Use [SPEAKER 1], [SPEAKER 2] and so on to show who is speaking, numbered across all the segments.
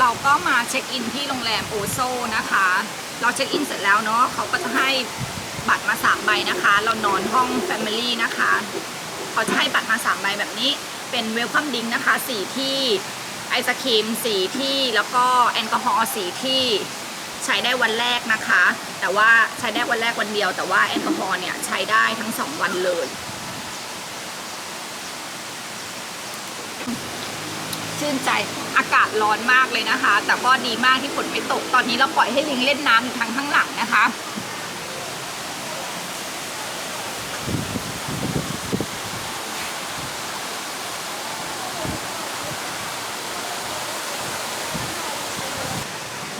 [SPEAKER 1] เราก็มาเช็คอินที่โรงแรมโอโซนะคะ เราเช็คอินเสร็จแล้วเนาะเขาก็จะให้บัตรมาสามใบนะคะ เรานอนห้อง Family นะคะเขาจะให้บัตรมาสามใบแบบนี้เป็นเวลคัมดิงนะคะสีที่ไอศครีมสีที่แล้วก็แอลกอฮอล์สีที่ใช้ได้วันแรกนะคะ แต่ว่าใช้ได้วันแรกวันเดียว แต่ว่าแอลกอฮอล์เนี่ยใช้ได้ทั้งสองวันเลย ชื่นใจอากาศร้อนมากเลยนะคะ แต่ก็ดีมากที่ฝนไม่ตก ตอนนี้เราปล่อยให้ลิงเล่นน้ำอยู่ทางข้างหลังนะคะ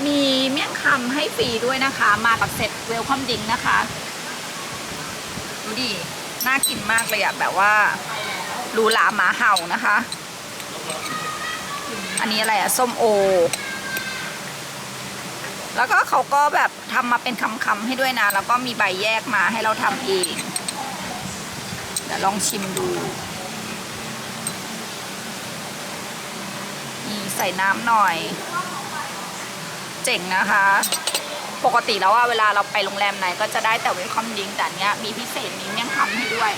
[SPEAKER 1] มีเมี่ยงคำให้ฟรีด้วยนะคะ มากับเซ็ตเวลคัมดิงนะคะ ดูดิ น่ากินมากเลยอะแบบว่ารูหราหมาเห่านะคะ อันนี้อะไรอะส้มโอ แล้วก็เขาก็แบบทำมาเป็นคำๆให้ด้วยนะ แล้วก็มีใบแยกมาให้เราทำเองเดี๋ยวลองชิมดูนี่ใส่น้ำหน่อย เจ๋งนะคะ ปกติแล้วว่าเวลาเราไปโรงแรมไหน ก็จะได้แต่เวลคอมดิงแต่อันเนี้ยมีพิเศษมีเมี่ยงคำให้ด้วย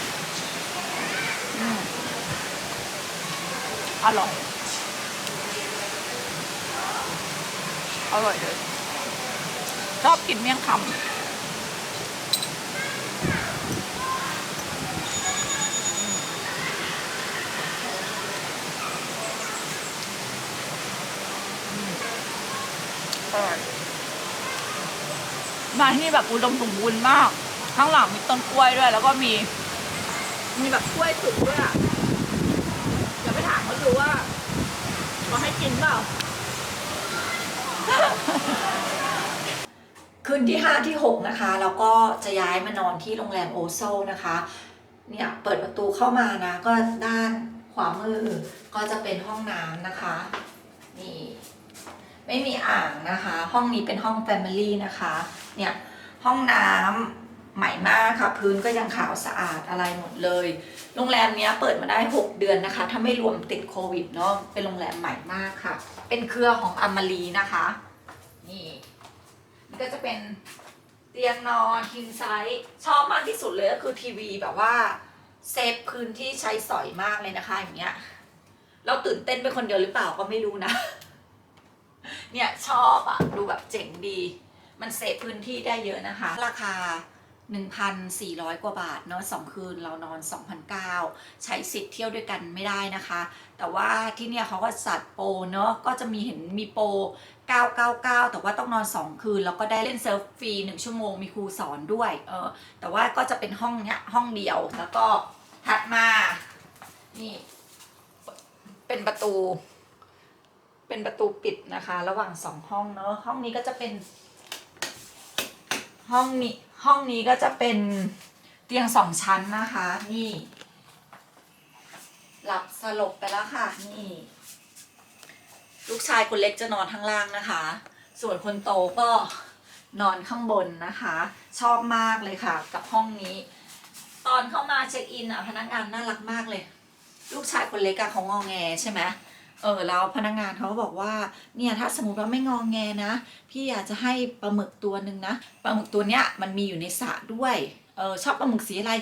[SPEAKER 1] อร่อย อร่อยเลย ชอบกินเมี่ยงคำอร่อยมาที่นี่แบบอุดมสมบูรณ์มาก ข้างหลังมีต้นกล้วยด้วย แล้วก็มี มีแบบกล้วยสุกด้วยอะเดี๋ยวไปถามเขาดูว่าเขาให้กินเปล่า
[SPEAKER 2] คืนที่ 5 ที่ 6 นะคะ แล้วก็จะย้ายมานอนที่โรงแรมโอโซนะคะ เนี่ย เปิดประตูเข้ามานะ ก็ด้านขวามือก็จะเป็นห้องน้ำนะคะ นี่ ไม่มีอ่างนะคะ ห้องนี้เป็นห้อง Family นะคะ เนี่ย ห้องน้ำ ใหม่มากค่ะ พื้นก็ยังขาวสะอาดอะไรหมดเลย โรงแรมเนี้ยเปิดมาได้ 6 เดือนนะคะ ถ้าไม่รวมติดโควิดเนาะเป็นโรงแรมใหม่มากค่ะ เป็นเครือของอมรีนะคะ นี่นี่ก็จะเป็นเตียงนอนคิงไซส์ชอบมากที่สุดเลยก็คือทีวีแบบว่าเซฟพื้นที่ใช้สอยมากเลยนะคะอย่างเงี้ยเราตื่นเต้นเป็นคนเดียวหรือเปล่าก็ไม่รู้นะ เนี่ยชอบอะดูแบบเจ๋งดี มันเซฟพื้นที่ได้เยอะนะคะ ราคา 1,400 กว่าบาทเนาะสองคืนเรานอน 2,009ใช้สิทธิ์เที่ยวด้วยกันไม่ได้นะคะ แต่ว่าที่เนี่ยเขาก็จัดโปรเนาะก็จะมีเห็นมีโปร 999 แต่ว่าต้องนอน 2 คืน แล้วก็ได้เล่นเซิร์ฟฟรี 1 ชั่วโมงมีครูสอนด้วยเออแต่ว่าก็จะเป็นห้องเนี้ยห้องเดียวแล้วก็ถัดมานี่เป็นประตู เป็นประตูปิดนะคะ ระหว่างสองห้องเนาะห้องนี้ก็จะเป็นห้องนี้ ห้องนี้ก็จะเป็นเตียงสองชั้นนะคะ นี่ หลับสลบไปแล้วค่ะ นี่ ลูกชายคนเล็กจะนอนข้างล่างนะคะ ส่วนคนโตก็นอนข้างบนนะคะ ชอบมากเลยค่ะ กับห้องนี้ ตอนเข้ามาเช็คอินอะพนักงานน่ารักมากเลย ลูกชายคนเล็กอะเขางอแงใช่ไหมเเออแล้วพนักงานเขาก็บอกว่าเนี่ยถ้าสมมติว่าไม่งองแงนะ พี่อยากจะให้ปลาหมึกตัวหนึ่งนะปลาหมึกตัวเนี้ยมันมีอยู่ในสระด้วยเออชอบปลาหมึกสีอะไร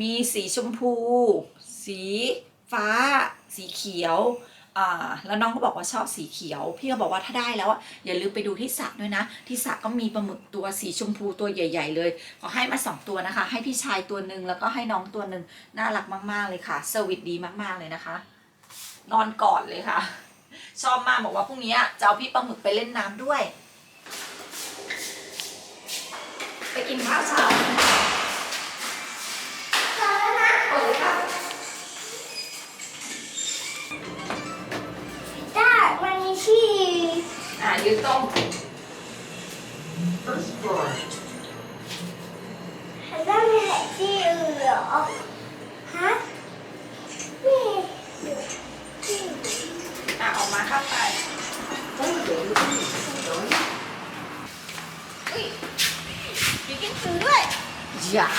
[SPEAKER 2] มีสีชมพู สีฟ้า สีเขียวอ่าแล้วน้องก็บอกว่าชอบสีเขียว พี่ก็บอกว่าถ้าได้แล้วอะอย่าลืมไปดูที่สระด้วยนะ ที่สระก็มีปลาหมึกตัวสีชมพูตัวใหญ่ ๆ เลยขอให้มาสองตัวนะคะ ให้พี่ชายตัวหนึ่งแล้วก็ให้น้องตัวหนึ่งน่ารักมากๆเลยค่ะเซอร์วิสดีมากๆเลยนะคะ นอนกอดเลยค่ะ ชอบมากบอกว่าพรุ่งนี้จะเอาพี่ปลาหมึกไปเล่นน้ำด้วย ไปกินข้าวเช้าโอ้ยค่ะ
[SPEAKER 3] ได้มันมีที่
[SPEAKER 2] อ่ายืนตรง
[SPEAKER 3] แล้วมีแผนที่อื่นเหรอ ฮะนี่อยู่ที่
[SPEAKER 2] อะออกมาครับไปอุ้ยมีกิ้งกือด้วย อย่า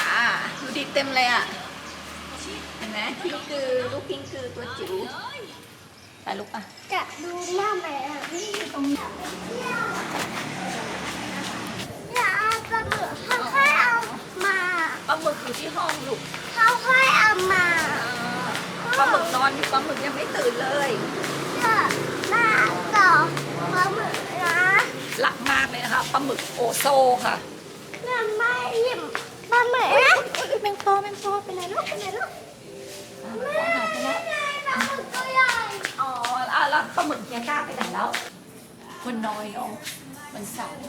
[SPEAKER 2] ดูดิเต็มเลยอะเห็นไหมกิ้งกือลูกกิ้งกือตัวจิ๋วไปลูกอะ
[SPEAKER 3] จะดูหน้าแม่อะพี่ตรงนี้อย่าเอาปลาหมึกเขาค่อยเอามา
[SPEAKER 2] ปลาหมึกอยู่ที่ห้องลูก
[SPEAKER 3] เขาค่อยเอามา
[SPEAKER 2] ปลาหมึกนอนอยู่ปลาหมึกยังไม่ตื่นเลย
[SPEAKER 3] จะมาต่อปลาหมึกนะ
[SPEAKER 2] รักมากเลยนะคะปลาหมึกโอโซค่ะ
[SPEAKER 3] จะไม่หยิบ ปลาแม่แมงปอแมงปอเป็นไรลูกเป็นไรลูกแม่ไงปลาหมึกตัวใหญ่
[SPEAKER 2] อ๋ออะแล้วปลาหมึกเฮียก้าไปไหนแล้ว คนน้อยเนาะมันเสาร์
[SPEAKER 3] ห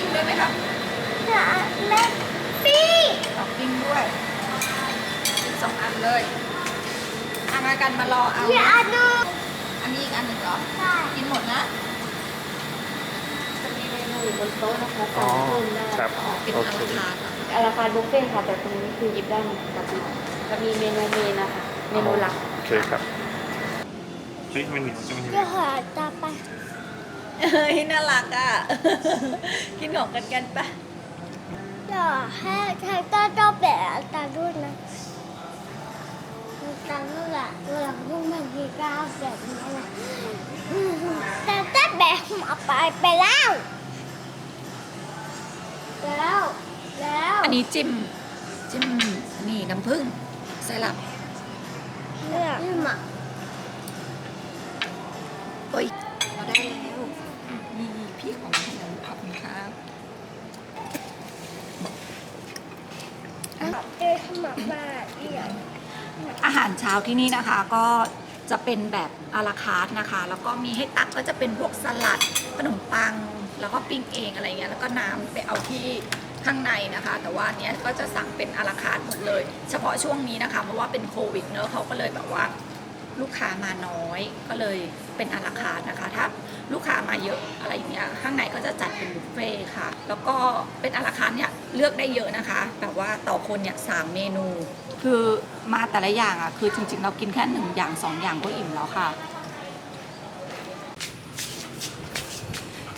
[SPEAKER 3] ปิ้
[SPEAKER 2] งด้วยไหมครับ
[SPEAKER 3] จะเล็กปี้
[SPEAKER 2] เอาปิ้งด้วยปิ้งสองอันเลยอามากันมารอเอา
[SPEAKER 3] อย่าดู
[SPEAKER 2] อันนี้อีกอันหนึ่งเหรอ
[SPEAKER 3] ใช่
[SPEAKER 2] กินหมดนะ
[SPEAKER 4] จะมีเมนูอยู่บนโต๊ะนะคะ
[SPEAKER 5] อ๋
[SPEAKER 4] สา
[SPEAKER 5] อ
[SPEAKER 4] มคนได้
[SPEAKER 5] ครับ
[SPEAKER 2] เป็น
[SPEAKER 5] โอ
[SPEAKER 2] อา
[SPEAKER 5] เค
[SPEAKER 2] ราคาร์ทเหรอ
[SPEAKER 4] อาราคาร์ทบุฟเฟ่ต์ค่ะ แต่ตรงนี้คือหยิบได้หมดปกติจะมีเมนูเมนนะคะ เมนูหลัก
[SPEAKER 5] โอเคครับเฮ้ยมันมีจะมี
[SPEAKER 3] จะหาตาไป
[SPEAKER 2] เฮ้ยน่ารักอะ กินของกันกันปะ
[SPEAKER 3] อย่าให้ใครก็ต้องแบะตาด้วยนะตาลูกอะหลังพวกมันมีก้าวแบบนี้นะแต่แต่แบกหมาไปไปแล้วแล้วแล้ว
[SPEAKER 2] อันนี้จิ้มจิ้มนี่น้ำผึ้งไซรัป
[SPEAKER 3] เนี่ยนี่หมา
[SPEAKER 2] เอ้ยเราได้แล้ว นี่ของขนมขอบคุณครับ
[SPEAKER 3] เจอหมาบ้าอีก
[SPEAKER 2] อาหารเช้าที่นี่นะคะก็จะเป็นแบบอาราคาร์ทนะคะ แล้วก็มีให้ตักก็จะเป็นพวกสลัดขนมปัง แล้วก็ปิ้งเองอะไรเงี้ยแล้วก็น้ำไปเอาที่ข้างในนะคะ แต่ว่าเนี้ยก็จะสั่งเป็นอาราคาร์ทหมดเลย เฉพาะช่วงนี้นะคะเพราะว่าเป็นโควิดเนอะเขาก็เลยแบบว่าลูกค้ามาน้อยก็เลยเป็นอาราคาร์ทนะคะ ถ้า ลูกค้ามาเยอะอะไรอย่างเงี้ยข้างในก็จะจัดเป็นบุฟเฟ่ค่ะ แล้วก็เป็นอาราคารเนี่ยเลือกได้เยอะนะคะแบบว่าต่อคนเนี่ยสามเมนู คือมาแต่ละอย่างอะคือจริงๆ เรากินแค่หนึ่งอย่างสองอย่างก็อิ่มแล้วค่ะ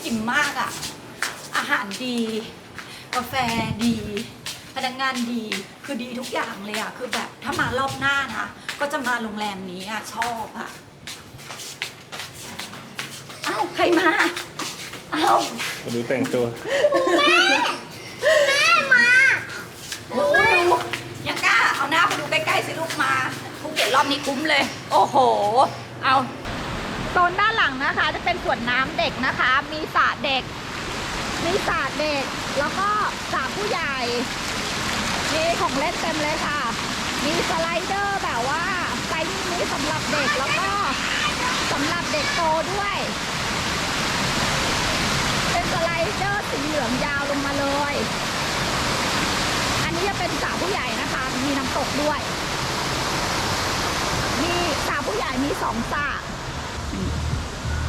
[SPEAKER 2] อิ่มมากอะ อาหารดี กาแฟดี พนักงานดีคือดีทุกอย่างเลยอะ คือแบบถ้ามารอบหน้านะก็จะมาโรงแรมนี้อะ ชอบอะ อ้าใครมาเอ้า
[SPEAKER 5] มาดูแต่งตัว
[SPEAKER 3] แม่มา
[SPEAKER 2] โอ้โหดูยังกล้าเอาหน้าไปดูใกล้ๆสิลูกมาภูเก็ตรอบนี้คุ้มเลย โอ้โห เอาโซนด้านหลังนะคะ จะเป็นสวนน้ำเด็กนะคะ มีสระเด็ก มีสระเด็ก แล้วก็สระผู้ใหญ่ มีของเล่นเต็มเลยค่ะ มีสไลเดอร์แบบว่าไซส์นี้สำหรับเด็กแล้วก็สำหรับเด็กโตด้วย เป็นสไลเดอร์สีเหลืองยาวลงมาเลย อันนี้จะเป็นสระผู้ใหญ่นะคะ มีน้ำตกด้วย มีสระผู้ใหญ่มีสองสระอืม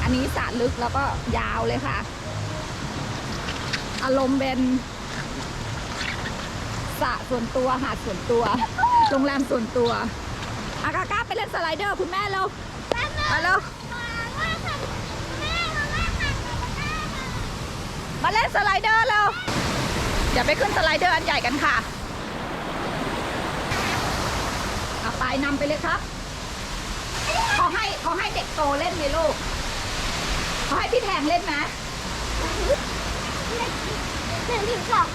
[SPEAKER 2] อันนี้สระลึกแล้วก็ยาวเลยค่ะ อารมณ์เป็นสระส่วนตัวหาดส่วนตัว โรงแรมส่วนตัว อากาก้าไปเล่นสไลเดอร์คุณแม่เร็วมาเร็ว มาเล่นสไลเดอร์เร็วอย่าไปขึ้นสไลเดอร์อันใหญ่กันค่ะเอาไปนำไปเลยครับเขาให้เขาให้เด็กโตเล่นไหมลูกเขาให้พี่แทงเล่นไหม
[SPEAKER 3] หนึ่งถึงสอง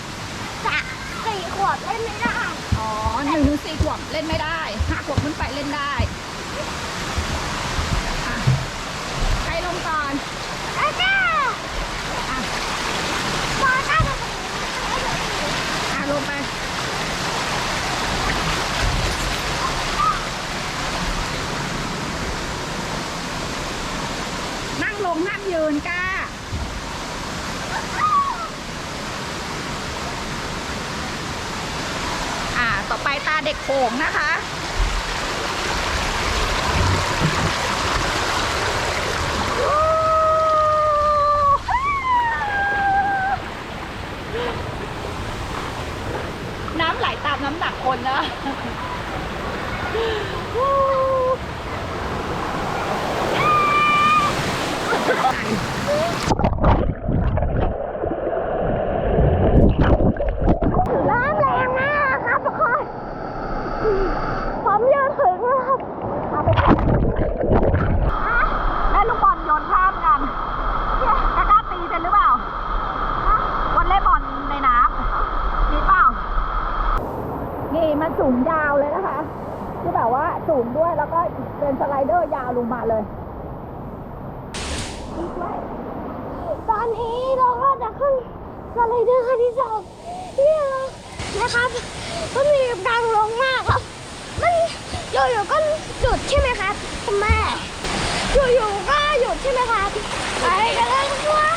[SPEAKER 3] สามสี่ขวบเล่นไม่ได้
[SPEAKER 2] อ๋อหนึ่งถึงสี่ขวบเล่นไม่ได้ห้าขวบขึ้นไปเล่นได้ โอ่งนะคะ
[SPEAKER 3] น้ำไหลตา
[SPEAKER 2] มน้ำหนักคนนะ งยาวเลยนะคะคือแบบว่าสูงด้วยแล้วก็เป็นสไลเดอร์ยาวลงมาเลย
[SPEAKER 3] ตอนนี้เราก็จะขึ้นสไลเดอร์คันที่สองนี่นะคะก็มันมีกลงลงมากครับ มันอยู่ๆก็หยุดใช่ไหมครับแม่อยู่ๆก็หยุดใช่ไหมคะไปกันเลย
[SPEAKER 2] ว่า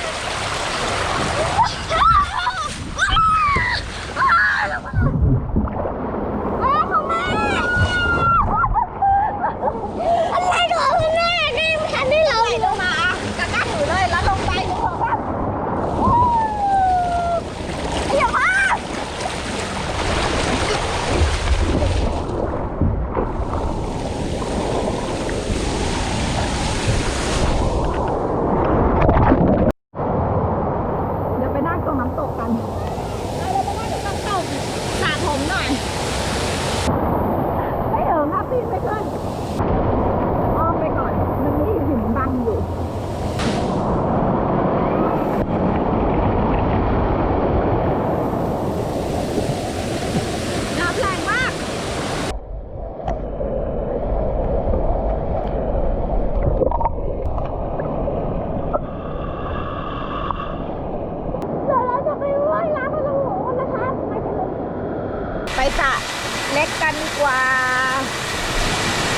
[SPEAKER 2] เล็กกันดีกว่า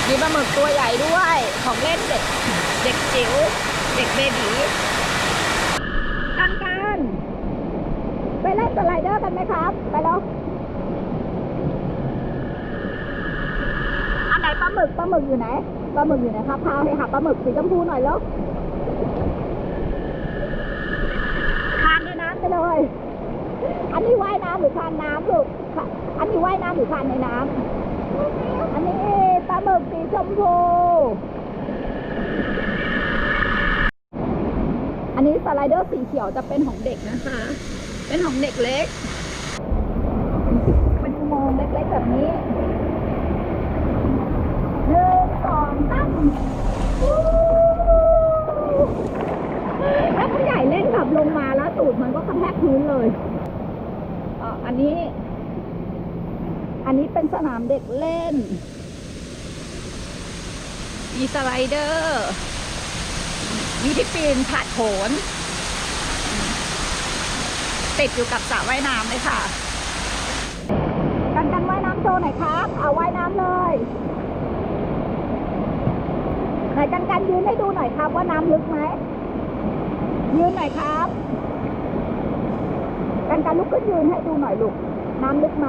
[SPEAKER 2] มีปลาหมึกตัวใหญ่ด้วย ของเล่นเด็ก เด็กจิ๋ว เด็กเบบีกันกันไปเล่นสไลเดอร์กันไหมครับ ไปแล้ว อันไหนปลาหมึกปลาหมึกอยู่ไหนปลาหมึกอยู่ไหนครับ พาไปหาปลาหมึกสีชมพูหน่อยแล้วคานในน้ำไปเลย อันนี้ว่ายน้ำหรือคานน้ำลูก อันนี้ว่ายน้ำหรือคานในน้ำ อันนี้ปลาหมึกสีชมพู อันนี้สไลเดอร์สีเขียวจะเป็นของเด็กนะคะ เป็นของเด็กเล็ก เป็นอุโมงค์เล็กๆแบบนี้หนึ่งสองสามถ้าผู้ใหญ่เล่นแบบลงมาแล้วตูดมันก็กระแทกพื้นเลย อะอันนี้ อันนี้เป็นสนามเด็กเล่น มีสไลเดอร์ มีที่ปีนผาดโผนติดอยู่กับสระว่ายน้ำเลยค่ะ กันกันว่ายน้ำโชว์หน่อยครับ เอาว่ายน้ำเลยไหนกันกันยืนให้ดูหน่อยครับว่าน้ำลึกไหมยืนหน่อยครับ กันกันลุกขึ้นยืนให้ดูหน่อยลูก น้ำลึกไหม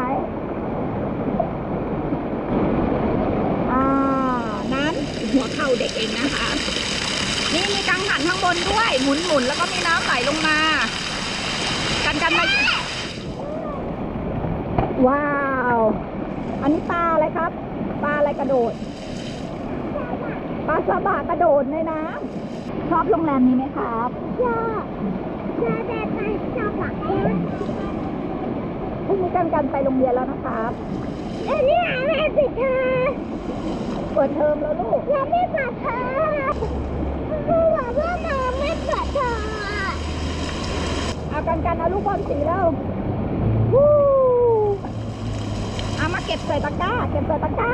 [SPEAKER 2] อ่านั้นหัวเข่าเด็กเองนะคะ นี่มีกังหันข้างบนด้วย หมุนหมุนแล้วก็มีน้ำไหลลงมา กันกันมาว้าว อันนี้ปลาอะไรครับ ปลาอะไรกระโดด ปลาสบากระโดดในน้ำชอบโรงแรมนี้ไหมครับ
[SPEAKER 3] ชอบชอบแต่ ไปชอบหลักเอง
[SPEAKER 2] พรุ่งนี้กันกันไปโรงเรียนแล้วนะครับ
[SPEAKER 3] เอ้ยเนี่ยแม่ปิดเธอ
[SPEAKER 2] เปิดเทอมแล้วลูก
[SPEAKER 3] ยังไม่เปิดเธอคือแบบว่าน้ำไม่เปิดเธอ
[SPEAKER 2] เอากันกันเอาลูกบอลสีแล้ววู้เอามาเก็บใส่ตะกร้า เก็บใส่ตะกร้า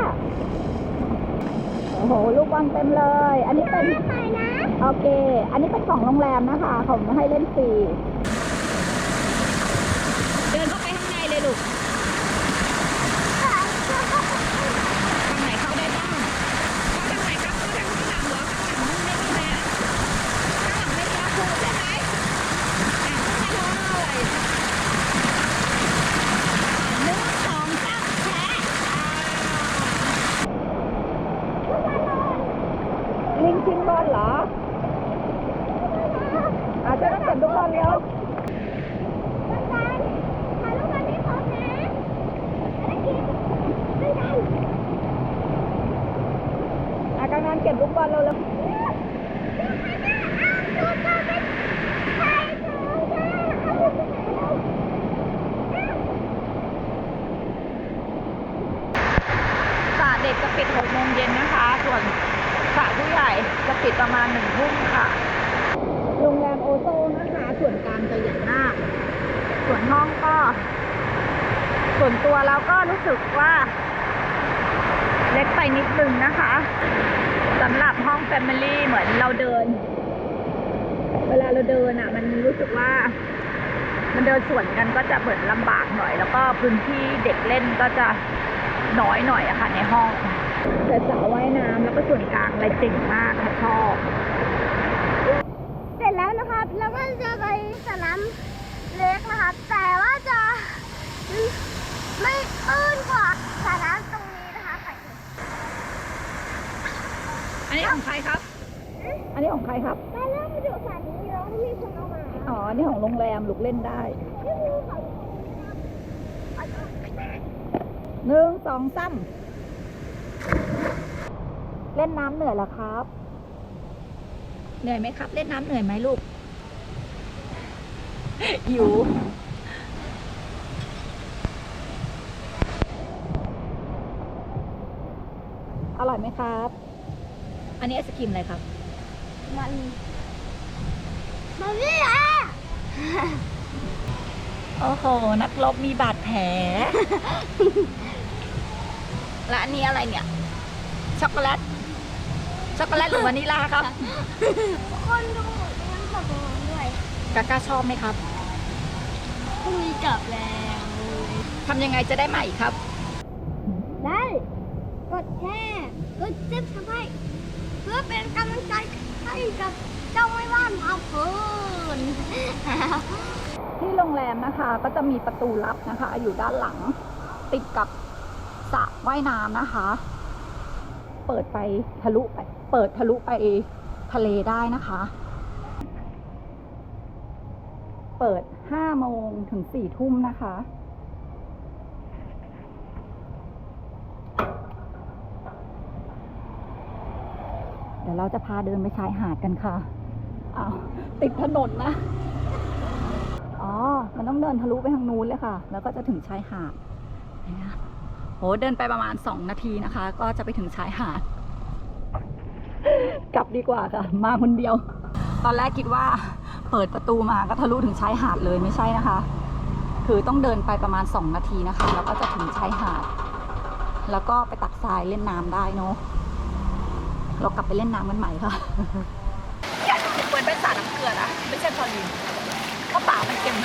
[SPEAKER 2] โอ้โห ลูกบอลเต็มเลย อันนี้เป็น
[SPEAKER 3] ไปนะ
[SPEAKER 2] โอเค อันนี้เป็นของโรงแรมนะคะเขาให้เล่นฟรี เดินเข้าไปข้างในเลยลูก ทางไหนเข้าได้บ้างเข้าทางไหนครับเข้าทางข้างหลังเหรอข้างหลังไม่มีแล้วข้างหลังไม่มีอาคูใช่ไหมอะเข้าไปเลยหนึ่งสองสามแชะลิงชิงบอลเหรออาจจะต้องเก็บลูกบอลเร็ว
[SPEAKER 3] ถ่ายรูปกันให้พร้อมนะอะไรกินด้วยกัน
[SPEAKER 2] อากางานเก็บลูกบอลเร็วเร็วสระเด็กจะปิดหกโมงเย็นนะคะ ส่วนสระผู้ใหญ่จะ ปิดประมาณหนึ่งทุ่มค่ะ โรงแรมโอโซนะคะ ส่วนกลางจะใหญ่มาก ส่วนห้องก็ ส่วนตัวเราก็รู้สึกว่า เล็กไปนิดนึงนะคะสำหรับห้องแฟมิลี่เหมือนเราเดิน เวลาเราเดินอะ มันรู้สึกว่า มันเดินสวนกันก็จะเหมือนลำบากหน่อย แล้วก็พื้นที่เด็กเล่นก็จะน้อยหน่อยอะค่ะในห้อง แต่สระว่ายน้ำแล้วก็ส่วนกลางอะไรเจ๋งมากค่ะชอบ
[SPEAKER 3] เสร็จแล้วนะครับแล้วก็จะไปสนามเล็กนะครับ แต่ว่าจะไม่อื้นกว่าสนามตรงนี้นะคะไป
[SPEAKER 2] อันนี้ของใครครับ อันนี้ของใครครับ
[SPEAKER 3] มาเริ่มมาดูสถานีแล้วมีคนเอามา
[SPEAKER 2] อ๋อ นี่ของโรงแรมลูกเล่นได้
[SPEAKER 3] นี่คือของ
[SPEAKER 2] หนึ่งสองสาม เล่นน้ำเหนื่อยเหรอครับ เหนื่อยไหมครับ เล่นน้ำเหนื่อยไหมลูก หิวอร่อยไหมครับ อันนี้ไอศครีมอะไรครับ
[SPEAKER 3] มันมันนี่แหละ
[SPEAKER 2] โอ้โห นักรบมีบาดแผล และอันนี้อะไรเนี่ย ช็อกโกแลต ช็อกโกแลตหรือวานิลลาครับ
[SPEAKER 3] คนดูเลี้ยงกับน้องด้วย
[SPEAKER 2] กาก้าชอบไหมครับ
[SPEAKER 3] คุยกับแล้ว
[SPEAKER 2] ทำยังไงจะได้ใหม่ครับ
[SPEAKER 3] ได้ กดแชร์กดซิบสไครต์เพื่อเป็นกำลังใจให้กับเจ้าไม่ว่านพาเพลิน
[SPEAKER 2] ที่โรงแรมนะคะก็จะมีประตูลับนะคะ อยู่ด้านหลังติดกับสระว่ายน้ำนะคะ เปิดไปทะลุไป เปิดทะลุไปทะเลได้นะคะ เปิด5โมงถึง4ทุ่มนะคะ เดี๋ยวเราจะพาเดินไปชายหาดกันค่ะอ้าวติดถนนนะ อ๋อ มันต้องเดินทะลุไปทางนู้นเลยค่ะ แล้วก็จะถึงชายหาดนะโห เดินไปประมาณ 2 นาทีนะคะ ก็จะไปถึงชายหาด กลับดีกว่าค่ะ มาคนเดียว ตอนแรกคิดว่าเปิดประตูมาก็ทะลุถึงชายหาดเลยไม่ใช่นะคะ คือต้องเดินไปประมาณ 2 นาทีนะคะ แล้วก็จะถึงชายหาด แล้วก็ไปตักทรายเล่นน้ำได้เนาะเรากลับไปเล่นน้ำกันใหม่ค่ะอยากเหมือนเป็นสระน้ำเกลือนะไม่ใช่พอลีนเพราะป่ามันเค็ม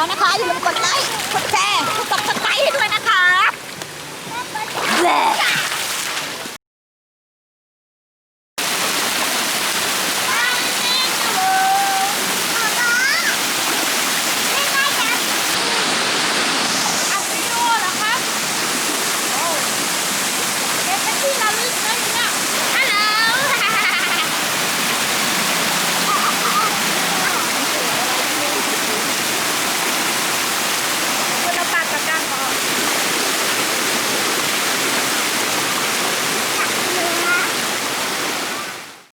[SPEAKER 2] แล้วนะคะ อย่าลืมกดไลค์ กดแชร์กดติดตามให้ด้วยนะคะ